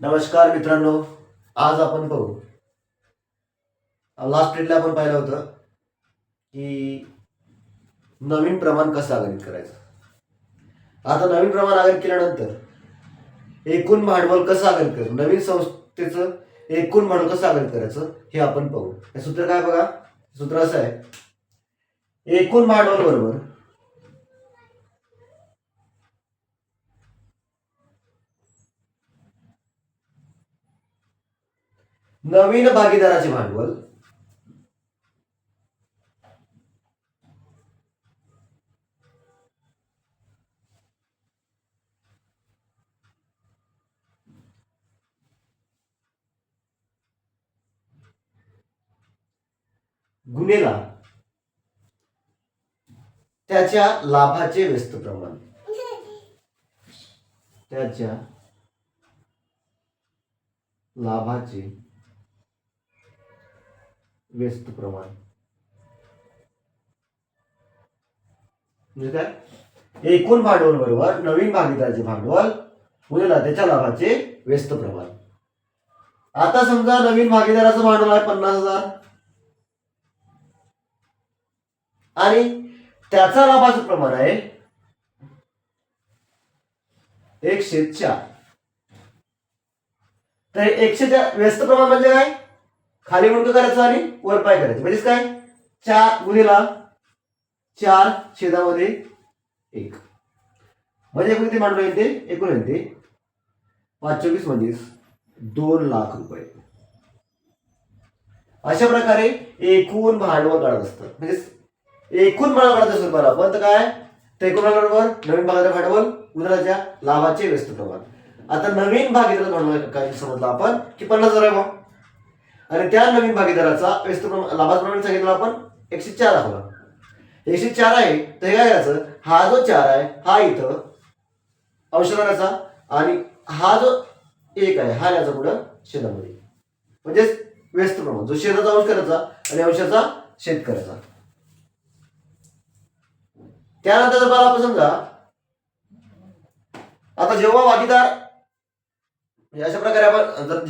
नमस्कार मित्रांनो आज आपण पाहू लास्ट डेटला आपण पाहिलं होतं की नवीन प्रमाण कसं आगणित करायचं. आता नवीन प्रमाण आगणित केल्यानंतर एकूण भांडवल कसं आगणित करायचं? नवीन संस्थेचं एकूण भांडवल कसं आगणित करायचं हे आपण पाहू हे सूत्र काय बघा? सूत्र असं आहे. एकूण भांडवल बरोबर नवीन भागीदाराचे भांडवल. गुन्हेला त्याच्या लाभाचे व्यस्त प्रमाण. त्याच्या लाभाचे व्यस्त प्रमाण. म्हणजे काय? एकूण भांडवल बरोबर नवीन भागीदाराचे भांडवल मुलीला त्याच्या लाभाचे व्यस्त प्रमाण. आता समजा नवीन भागीदाराचं भांडवल आहे पन्नास हजार. आणि त्याचा लाभाचं प्रमाण आहे एकशे चार. तर एकशे चार व्यस्त प्रमाण म्हणजे काय? खाली मुंडक करायचं आणि वर पाय करायचं. म्हणजेच काय? चार गुन्हेला चार छेदामध्ये एक. म्हणजे एकूण किती मांडलं येते एकूण येते पाच चोवीस म्हणजेच दोन लाख रुपये. अशा प्रकारे एकूण भांडवल काढत असतं म्हणजे एकूण भांडवल काढत असतो बरं. पण तर काय? तर एकूण भांडवल नवीन भागाचं भांडवल उदाहरणाच्या लाभाचे व्यस्त प्रमाण. आता नवीन भाग भागीदार भांडवल काय समजलं आपण? की पन्नास हजार आहे आणि त्या नवीन भागीदाराचा व्यस्त प्रमाण सांगितलं आपण एकशे चार दाखवला एकशे चार आहे तर हे काय करायचं? हा जो चार आहे हा इथं औषधाचा आणि हा जो एक आहे हा याचा पुढं शेतामध्ये. म्हणजेच व्यस्त प्रमाण जो शेताचा अंश करायचा आणि अंशाचा शेत करायचा. त्यानंतर जर मला आपण समजा आता जेव्हा भागीदार म्हणजे अशा प्रकारे आपण जर